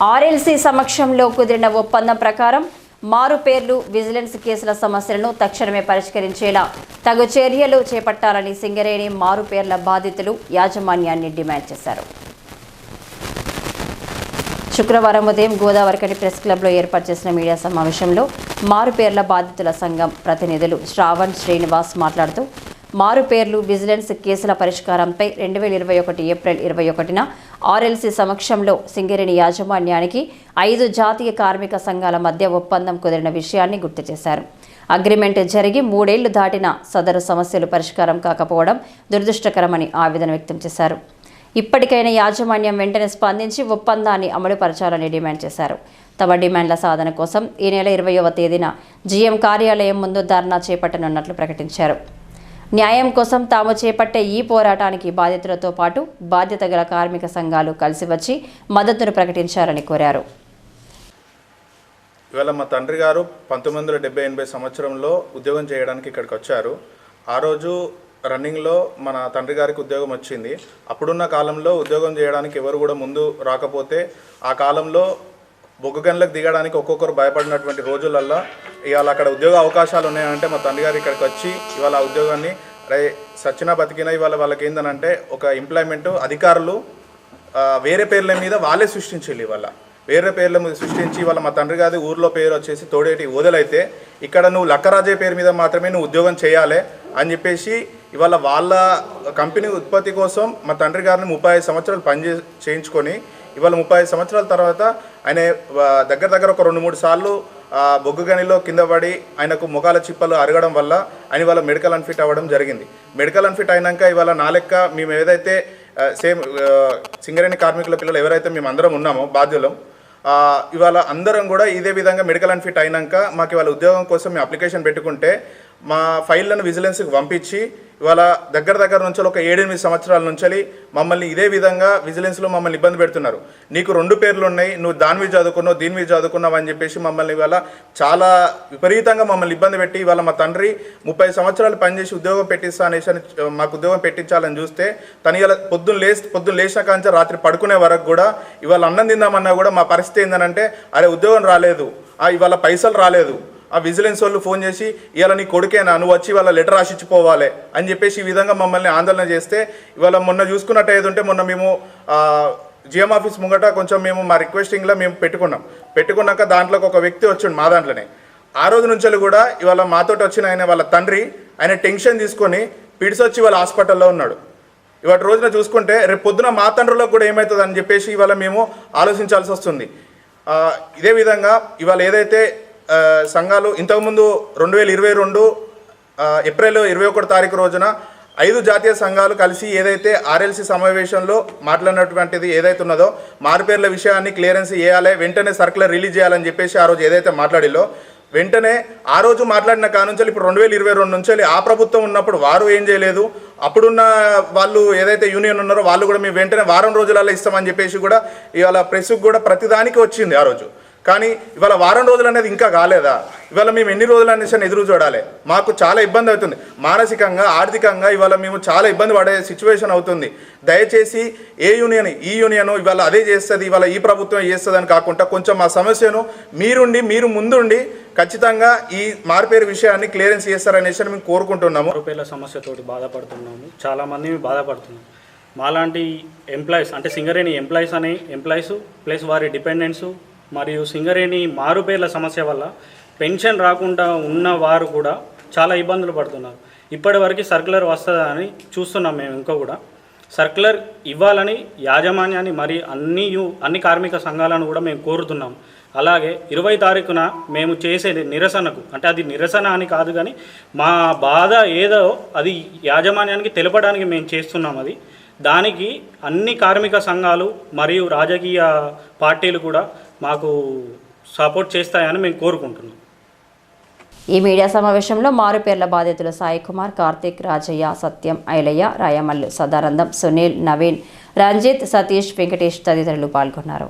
RLC సమక్షంలో కుదిరిన ఒప్పందం ప్రకారం మారు పేర్లు విజిలెన్స్ కేసుల సమస్యలను తక్షణమే పరిష్కరించేలా తగు చర్యలు చేపట్టాలని సింగరేణి మారు పేర్ల బాధితులు యాజమాన్యాన్ని డిమాండ్ చేశారు. శుక్రవారం ఉదయం గోదావరికని ప్రెస్ క్లబ్లో ఏర్పాటు చేసిన మీడియా సమావేశంలో మారు పేర్ల బాధితుల సంఘం ప్రతినిధులు శ్రావణ్ శ్రీనివాస్ మాట్లాడుతూ మారుపేర్లు విజిలెన్స్ కేసుల పరిష్కారంపై రెండు వేల ఇరవై ఒకటి ఏప్రిల్ ఇరవై ఒకటిన ఆర్ఎల్సీ సమక్షంలో సింగరేణి యాజమాన్యానికి ఐదు జాతీయ కార్మిక సంఘాల మధ్య ఒప్పందం కుదిరిన విషయాన్ని గుర్తు చేశారు. అగ్రిమెంట్ జరిగి మూడేళ్ళు దాటిన సదరు సమస్యలు పరిష్కారం కాకపోవడం దురదృష్టకరమని ఆవేదన వ్యక్తం చేశారు. ఇప్పటికైనా యాజమాన్యం వెంటనే స్పందించి ఒప్పందాన్ని అమలుపరచాలని డిమాండ్ చేశారు. తమ డిమాండ్ల సాధన కోసం ఈ నెల ఇరవయవ తేదీన జీఎం కార్యాలయం ముందు ధర్నా చేపట్టనున్నట్లు ప్రకటించారు. న్యాయం కోసం తాము చేపట్టే ఈ పోరాటానికి బాధితులతో పాటు బాధ్యత గల కార్మిక సంఘాలు కలిసి వచ్చి మద్దతును ప్రకటించారని కోరారు. ఇవాళ మా తండ్రి గారు పంతొమ్మిది వందల డెబ్బై ఎనభై సంవత్సరంలో ఉద్యోగం చేయడానికి ఇక్కడికి వచ్చారు. ఆ రోజు రన్నింగ్లో మన తండ్రి గారికి ఉద్యోగం వచ్చింది. అప్పుడున్న కాలంలో ఉద్యోగం చేయడానికి ఎవరు కూడా ముందు రాకపోతే ఆ కాలంలో బొగ్గు గనులకు దిగడానికి ఒక్కొక్కరు భయపడినటువంటి రోజులల్లో ఇవాళ అక్కడ ఉద్యోగ అవకాశాలు ఉన్నాయంటే మా తండ్రి గారు ఇక్కడికి వచ్చి ఇవాళ ఆ ఉద్యోగాన్ని రే సచ్చినా బతికినా ఇవాళ వాళ్ళకి ఏందనంటే ఒక ఎంప్లాయ్మెంట్ అధికారులు వేరే పేర్ల మీద వాళ్ళే సృష్టించాలి ఇవాళ. వేరే పేర్ల మీద సృష్టించి వాళ్ళ మా తండ్రి గారి ఊర్లో పేరు వచ్చేసి తోడేటి ఓదలైతే ఇక్కడ నువ్వు లక్కరాజే పేరు మీద మాత్రమే నువ్వు ఉద్యోగం చేయాలి అని చెప్పేసి ఇవాళ వాళ్ళ కంపెనీ ఉత్పత్తి కోసం మా తండ్రి గారిని ముప్పై ఐదు సంవత్సరాలు పనిచే చేయించుకొని ఇవాళ ముప్పై సంవత్సరాల తర్వాత ఆయన దగ్గర దగ్గర ఒక రెండు మూడు సార్లు బొగ్గు గనిలో కింద పడి ఆయనకు ముఖాల చిప్పలు అరగడం వల్ల ఆయన ఇవాళ మెడికల్ అన్ఫిట్ అవ్వడం జరిగింది. మెడికల్ అన్ఫిట్ అయినాక ఇవాళ నా లెక్క మేము ఏదైతే సేమ్ సింగరేణి కార్మికుల పిల్లలు ఎవరైతే మేము అందరం ఉన్నామో బాధ్యులం ఇవాళ అందరం కూడా ఇదే విధంగా మెడికల్ అన్ఫిట్ అయినాక మాకు ఇవాళ ఉద్యోగం కోసం మేము అప్లికేషన్ పెట్టుకుంటే మా ఫైళ్ళను విజిలెన్స్కి పంపించి ఇవాళ దగ్గర దగ్గర నుంచి ఒక ఏడెనిమిది సంవత్సరాల నుంచి మమ్మల్ని ఇదే విధంగా విజిలెన్స్లో మమ్మల్ని ఇబ్బంది పెడుతున్నారు. నీకు రెండు పేర్లు ఉన్నాయి నువ్వు దాని మీద చదువుకున్నావు దీని మీద చదువుకున్నావు అని చెప్పేసి మమ్మల్ని ఇవాళ చాలా విపరీతంగా మమ్మల్ని ఇబ్బంది పెట్టి ఇవాళ మా తండ్రి ముప్పై సంవత్సరాలు పనిచేసి ఉద్యోగం పెట్టిస్తా అనేసి అని మాకు ఉద్యోగం పెట్టించాలని చూస్తే తను ఇలా పొద్దున్న లేచి పొద్దున్న లేచిన కాంచి రాత్రి పడుకునే వరకు కూడా ఇవాళ అన్నం తిందామన్నా కూడా మా పరిస్థితి ఏంటంటే అరే ఉద్యోగం రాలేదు. ఆ ఇవాళ పైసలు రాలేదు. ఆ విజిలెన్స్ వాళ్ళు ఫోన్ చేసి ఇవాళ నీ కొడుకేనా? నువ్వు వచ్చి వాళ్ళ లెటర్ రాసిచ్చిపోవాలి. అని చెప్పేసి ఈ విధంగా మమ్మల్ని ఆందోళన చేస్తే ఇవాళ మొన్న చూసుకున్నట్టు ఏదంటే మొన్న మేము జిఎం ఆఫీస్ ముంగట కొంచెం మేము మా రిక్వెస్టింగ్లో మేము పెట్టుకున్నాం. పెట్టుకున్నాక దాంట్లోకి ఒక వ్యక్తి వచ్చిండు మా దాంట్లోనే. ఆ రోజు నుంచి కూడా ఇవాళ మాతోటి వచ్చిన ఆయన వాళ్ళ తండ్రి ఆయన టెన్షన్ తీసుకొని పిడిసొచ్చి వాళ్ళ హాస్పిటల్లో ఉన్నాడు. ఇవాటి రోజున చూసుకుంటే రేపు పొద్దున మా తండ్రులకు కూడా ఏమవుతుంది అని చెప్పేసి ఇవాళ మేము ఆలోచించాల్సి వస్తుంది. ఇదే విధంగా ఇవాళ ఏదైతే సంఘాలు ఇంతకుముందు రెండు వేల ఇరవై రెండు ఏప్రిల్ ఇరవై ఒకటి తారీఖు రోజున ఐదు జాతీయ సంఘాలు కలిసి ఏదైతే ఆర్ఎల్సీ సమావేశంలో మాట్లాడినటువంటిది ఏదైతే ఉన్నదో మారుపేర్ల విషయాన్ని క్లియరెన్స్ చేయాలి వెంటనే సర్కులర్ రిలీజ్ చేయాలని చెప్పేసి ఆ రోజు ఏదైతే మాట్లాడిలో వెంటనే ఆ రోజు మాట్లాడిన కానుంచి ఇప్పుడు రెండు వేల ఇరవై రెండు నుంచి ఆ ప్రభుత్వం ఉన్నప్పుడు వారు ఏం చేయలేదు అప్పుడున్న వాళ్ళు ఏదైతే యూనియన్ ఉన్నారో వాళ్ళు కూడా మేము వెంటనే వారం రోజులలో ఇస్తామని చెప్పేసి కూడా ఇవాళ ప్రెస్కి కూడా ప్రతిదానికి వచ్చింది ఆ రోజు. కానీ ఇవాళ వారం రోజులు అనేది ఇంకా కాలేదా? ఇవాళ మేము ఎన్ని రోజులు అనేసి ఎదురు చూడాలి. మాకు చాలా ఇబ్బంది అవుతుంది. మానసికంగా ఆర్థికంగా ఇవాళ మేము చాలా ఇబ్బంది పడే సిచ్యువేషన్ అవుతుంది. దయచేసి ఏ యూనియన్ ఈ యూనియన్ ఇవాళ అదే చేస్తుంది ఇవాళ ఈ ప్రభుత్వం చేస్తుంది అని కాకుండా కొంచెం మా సమస్యను మీరుండి మీరు ముందుండి ఖచ్చితంగా ఈ మార్పేరు విషయాన్ని క్లియరెన్స్ చేస్తారనేసి మేము కోరుకుంటున్నాము. రూపాయల సమస్యతోటి బాధపడుతున్నాము. చాలామంది బాధపడుతున్నాం మాలాంటి ఎంప్లాయీస్ అంటే సింగరేణి ఎంప్లాయీస్ అనే ఎంప్లాయీస్ ప్లస్ వారి డిపెండెంట్స్ మరియు సింగరేణి మారుపేర్ల సమస్య వల్ల పెన్షన్ రాకుండా ఉన్న వారు కూడా చాలా ఇబ్బందులు పడుతున్నారు. ఇప్పటివరకు సర్కులర్ వస్తుందా అని చూస్తున్నాం మేము ఇంకా కూడా. సర్కులర్ ఇవ్వాలని యాజమాన్యాన్ని మరి అన్ని యు- అన్ని కార్మిక సంఘాలను కూడా మేము కోరుతున్నాం. అలాగే ఇరవై తారీఖున మేము చేసేది నిరసనకు అంటే అది నిరసన అని కాదు కానీ మా బాధ ఏదో అది యాజమాన్యానికి తెలపడానికి మేము చేస్తున్నాం అది. దానికి అన్ని కార్మిక సంఘాలు మరియు రాజకీయ పార్టీలు కూడా మాకు సపోర్ట్ చేస్తాయని మేము కోరుకుంటున్నాం. ఈ మీడియా సమావేశంలో మారుపేర్ల బాధితులు సాయి కుమార్ కార్తిక్ రాజయ్య సత్యం ఐలయ్య రాయమల్లు సదానందం సునీల్ నవీన్ రంజిత్ సతీష్ వెంకటేష్ తదితరులు పాల్గొన్నారు.